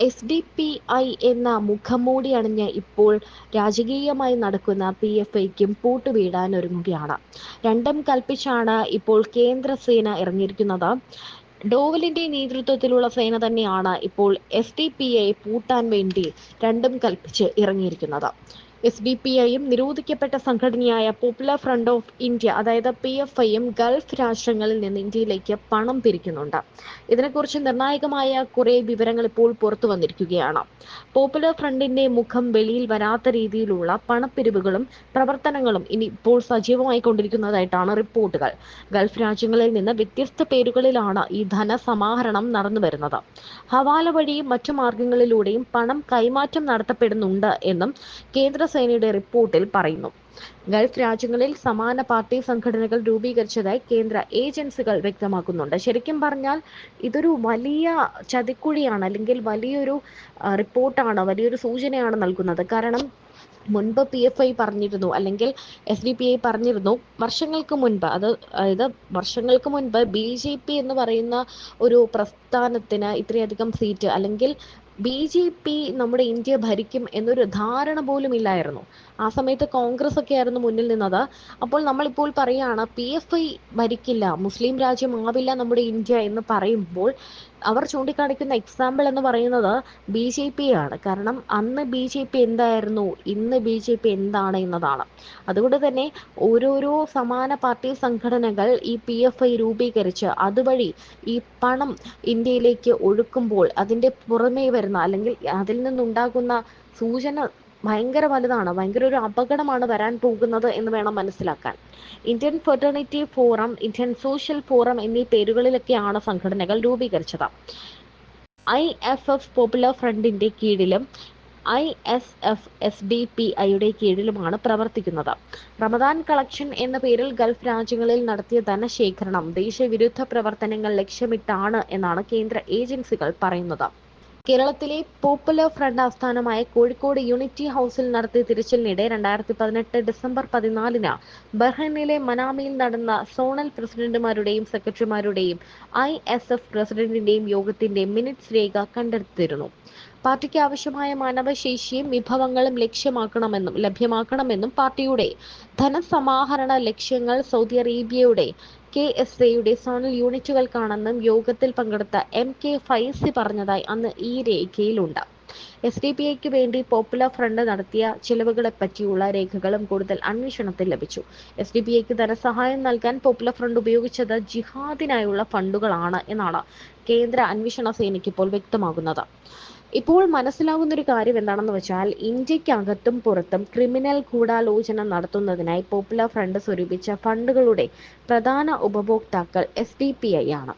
S D P I എന്ന മുഖംമൂടി അണിഞ്ഞ് ഇപ്പോൾ രാജകീയമായി നടക്കുന്ന പി എഫ് ഐക്കും പൂട്ടുവീഴാനൊരുങ്ങുകയാണ് രണ്ടും കൽപ്പിച്ചാണ് ഇപ്പോൾ കേന്ദ്ര സേന ഇറങ്ങിയിരിക്കുന്നത്. ഡോവലിന്റെ നേതൃത്വത്തിലുള്ള സേന തന്നെയാണ് ഇപ്പോൾ എസ് ഡി പി ഐ പൂട്ടാൻ വേണ്ടി രണ്ടും കൽപ്പിച്ച് ഇറങ്ങിയിരിക്കുന്നത്. എസ് ഡി പി ഐയും നിരോധിക്കപ്പെട്ട സംഘടനയായ പോപ്പുലർ ഫ്രണ്ട് ഓഫ് ഇന്ത്യ അതായത് പി എഫ് ഐയും ഗൾഫ് രാഷ്ട്രങ്ങളിൽ നിന്ന് ഇന്ത്യയിലേക്ക് പണം പിരിക്കുന്നുണ്ട്. ഇതിനെക്കുറിച്ച് നിർണായകമായ കുറെ വിവരങ്ങൾ ഇപ്പോൾ പുറത്തു വന്നിരിക്കുകയാണ്. പോപ്പുലർ ഫ്രണ്ടിന്റെ മുഖം വെളിയിൽ വരാത്ത രീതിയിലുള്ള പണപ്പിരിവുകളും പ്രവർത്തനങ്ങളും ഇനി ഇപ്പോൾ സജീവമായി കൊണ്ടിരിക്കുന്നതായിട്ടാണ് റിപ്പോർട്ടുകൾ. ഗൾഫ് രാജ്യങ്ങളിൽ നിന്ന് വ്യത്യസ്ത പേരുകളിലാണ് ഈ ധനസമാഹരണം നടന്നു വരുന്നത്. ഹവാല വഴിയും മറ്റു മാർഗങ്ങളിലൂടെയും പണം കൈമാറ്റം നടത്തപ്പെടുന്നുണ്ട് എന്നും കേന്ദ്ര സേനയുടെ റിപ്പോർട്ടിൽ പറയുന്നു. ഗൾഫ് രാജ്യങ്ങളിൽ സമാന പാർട്ടി സംഘടനകൾ രൂപീകരിച്ചതായി കേന്ദ്ര ഏജൻസികൾ വ്യക്തമാക്കുന്നുണ്ട്. ശരിക്കും പറഞ്ഞാൽ ഇതൊരു വലിയ ചതിക്കുഴിയാണ് അല്ലെങ്കിൽ വലിയൊരു റിപ്പോർട്ടാണ് വലിയൊരു സൂചനയാണ് നൽകുന്നത്. കാരണം മുൻപ് പി എഫ് ഐ പറഞ്ഞിരുന്നു അല്ലെങ്കിൽ എസ് ഡി പി ഐ പറഞ്ഞിരുന്നു വർഷങ്ങൾക്ക് മുൻപ് അത് അതായത് വർഷങ്ങൾക്ക് മുൻപ് ബി ജെ പി എന്ന് പറയുന്ന ഒരു പ്രസ്ഥാനത്തിന് ഇത്രയധികം സീറ്റ് അല്ലെങ്കിൽ ബി ജെ പി നമ്മുടെ ഇന്ത്യ ഭരിക്കും എന്നൊരു ധാരണ പോലും ഇല്ലായിരുന്നു. ആ സമയത്ത് കോൺഗ്രസ് ഒക്കെ ആയിരുന്നു മുന്നിൽ നിന്നത്. അപ്പോൾ നമ്മളിപ്പോൾ പറയുകയാണ് പി എഫ് ഐ ഭരിക്കില്ല മുസ്ലിം രാജ്യമാവില്ല നമ്മുടെ ഇന്ത്യ എന്ന് പറയുമ്പോൾ അവർ ചൂണ്ടിക്കാണിക്കുന്ന എക്സാമ്പിൾ എന്ന് പറയുന്നത് ബി ജെ പി ആണ്. കാരണം അന്ന് ബി ജെ പി എന്തായിരുന്നു? ഇന്ന് ബി ജെ പി എന്താണ് എന്നതാണ്. അതുകൊണ്ട് തന്നെ ഓരോരോ സമാന പാർട്ടി സംഘടനകൾ ഈ പി എഫ് ഐ രൂപീകരിച്ച് അതുവഴി ഈ പണം ഇന്ത്യയിലേക്ക് ഒഴുക്കുമ്പോൾ അതിന്റെ പുറമേ വരുന്ന അല്ലെങ്കിൽ അതിൽ നിന്നുണ്ടാകുന്ന സൂചന ഭയങ്കര വലുതാണ്. ഭയങ്കര ഒരു അപകടമാണ് വരാൻ പോകുന്നത് എന്ന് വേണം മനസ്സിലാക്കാൻ. Indian fraternity forum Indian social forum എന്നീ പേരുകളിലൊക്കെയാണ് സംഘടനകൾ രൂപീകരിച്ചത്. ഐ എഫ് എഫ് പോപ്പുലർ ഫ്രണ്ടിന്റെ കീഴിലും I S F S B P ഐയുടെ കീഴിലുമാണ് പ്രവർത്തിക്കുന്നത്. റമദാൻ കളക്ഷൻ എന്ന പേരിൽ ഗൾഫ് രാജ്യങ്ങളിൽ നടത്തിയ ധനശേഖരണം ദേശവിരുദ്ധ പ്രവർത്തനങ്ങൾ ലക്ഷ്യമിട്ടാണ് എന്നാണ് കേന്ദ്ര ഏജൻസികൾ പറയുന്നത്. കേരളത്തിലെ പോപ്പുലർ ഫ്രണ്ട് ആസ്ഥാനമായ കോഴിക്കോട് യൂണിറ്റി ഹൗസിൽ നടത്തിയ തിരച്ചിലിനിടെ രണ്ടായിരത്തി പതിനെട്ട് ഡിസംബർ പതിനാലിന് ബഹ്റൈനിലെ മനാമയിൽ നടന്ന സോണൽ പ്രസിഡന്റുമാരുടെയും സെക്രട്ടറിമാരുടെയും ഐ എസ് എഫ് പ്രസിഡന്റിന്റെയും യോഗത്തിന്റെ മിനിറ്റ്സ് രേഖ കണ്ടെടുത്തിരുന്നു പാർട്ടിക്ക് ആവശ്യമായ മാനവശേഷിയും വിഭവങ്ങളും ലക്ഷ്യമാക്കണമെന്നും ലഭ്യമാക്കണമെന്നും പാർട്ടിയുടെ ധനസമാഹരണ ലക്ഷ്യങ്ങൾ സൗദി അറേബ്യയുടെ കെ എസ് എയുടെ സോണൽ യൂണിറ്റുകൾക്കാണെന്നും യോഗത്തിൽ പങ്കെടുത്ത എം കെ ഫൈസി പറഞ്ഞതായി അന്ന് ഈ രേഖയിലുണ്ട്. എസ് ഡി പി ഐക്ക് വേണ്ടി പോപ്പുലർ ഫ്രണ്ട് നടത്തിയ ചിലവുകളെ പറ്റിയുള്ള രേഖകളും കൂടുതൽ അന്വേഷണത്തിൽ ലഭിച്ചു. എസ് ഡി പി ഐക്ക് ധനസഹായം നൽകാൻ പോപ്പുലർ ഫ്രണ്ട് ഉപയോഗിച്ചത് ജിഹാദിനായുള്ള ഫണ്ടുകളാണ് എന്നാണ് കേന്ദ്ര അന്വേഷണ സേനയ്ക്ക് ഇപ്പോൾ വ്യക്തമാകുന്നത്. ഇപ്പോൾ മനസ്സിലാകുന്ന ഒരു കാര്യം എന്താണെന്ന് വെച്ചാൽ ഇന്ത്യക്കകത്തും പുറത്തും ക്രിമിനൽ ഗൂഢാലോചന നടത്തുന്നതിനായി പോപ്പുലർ ഫ്രണ്ട് സ്വരൂപിച്ച ഫണ്ടുകളുടെ പ്രധാന ഉപഭോക്താക്കൾ എസ് ഡി പി ഐ ആണ്.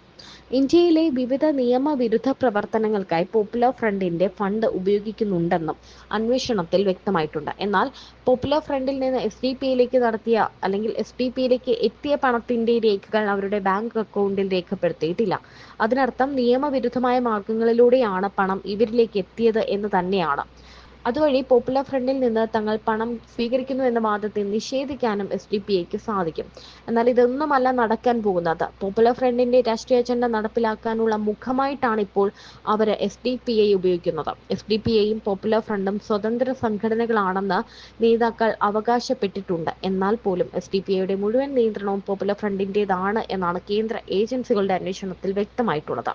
ഇന്ത്യയിലെ വിവിധ നിയമവിരുദ്ധ പ്രവർത്തനങ്ങൾക്കായി പോപ്പുലർ ഫ്രണ്ടിന്റെ ഫണ്ട് ഉപയോഗിക്കുന്നുണ്ടെന്നും അന്വേഷണത്തിൽ വ്യക്തമായിട്ടുണ്ട്. എന്നാൽ പോപ്പുലർ ഫ്രണ്ടിൽ നിന്ന് എസ് ഡി പിയിലേക്ക് നടത്തിയ അല്ലെങ്കിൽ എസ് ഡി പിയിലേക്ക് എത്തിയ പണത്തിന്റെ രേഖകൾ അവരുടെ ബാങ്ക് അക്കൗണ്ടിൽ രേഖപ്പെടുത്തിയിട്ടില്ല. അതിനർത്ഥം നിയമവിരുദ്ധമായ മാർഗങ്ങളിലൂടെയാണ് പണം ഇവരിലേക്ക് എത്തിയത് എന്ന് തന്നെയാണ്. അതുവഴി പോപ്പുലർ ഫ്രണ്ടിൽ നിന്ന് തങ്ങൾ പണം സ്വീകരിക്കുന്നു എന്ന വാദത്തെ നിഷേധിക്കാനും എസ് ഡി പി ഐക്ക് സാധിക്കും. എന്നാൽ ഇതൊന്നുമല്ല നടക്കാൻ പോകുന്നത്. പോപ്പുലർ ഫ്രണ്ടിന്റെ രാഷ്ട്രീയ അജണ്ട നടപ്പിലാക്കാനുള്ള മുഖമായിട്ടാണ് ഇപ്പോൾ അവർ എസ് ഡി പി ഐ ഉപയോഗിക്കുന്നത്. എസ് ഡി പി ഐയും പോപ്പുലർ ഫ്രണ്ടും സ്വതന്ത്ര സംഘടനകളാണെന്ന് നേതാക്കൾ അവകാശപ്പെട്ടിട്ടുണ്ട്. എന്നാൽ പോലും എസ് ഡി പി ഐയുടെ മുഴുവൻ നിയന്ത്രണവും പോപ്പുലർ ഫ്രണ്ടിന്റേതാണ് എന്നാണ് കേന്ദ്ര ഏജൻസികളുടെ അന്വേഷണത്തിൽ വ്യക്തമായിട്ടുള്ളത്.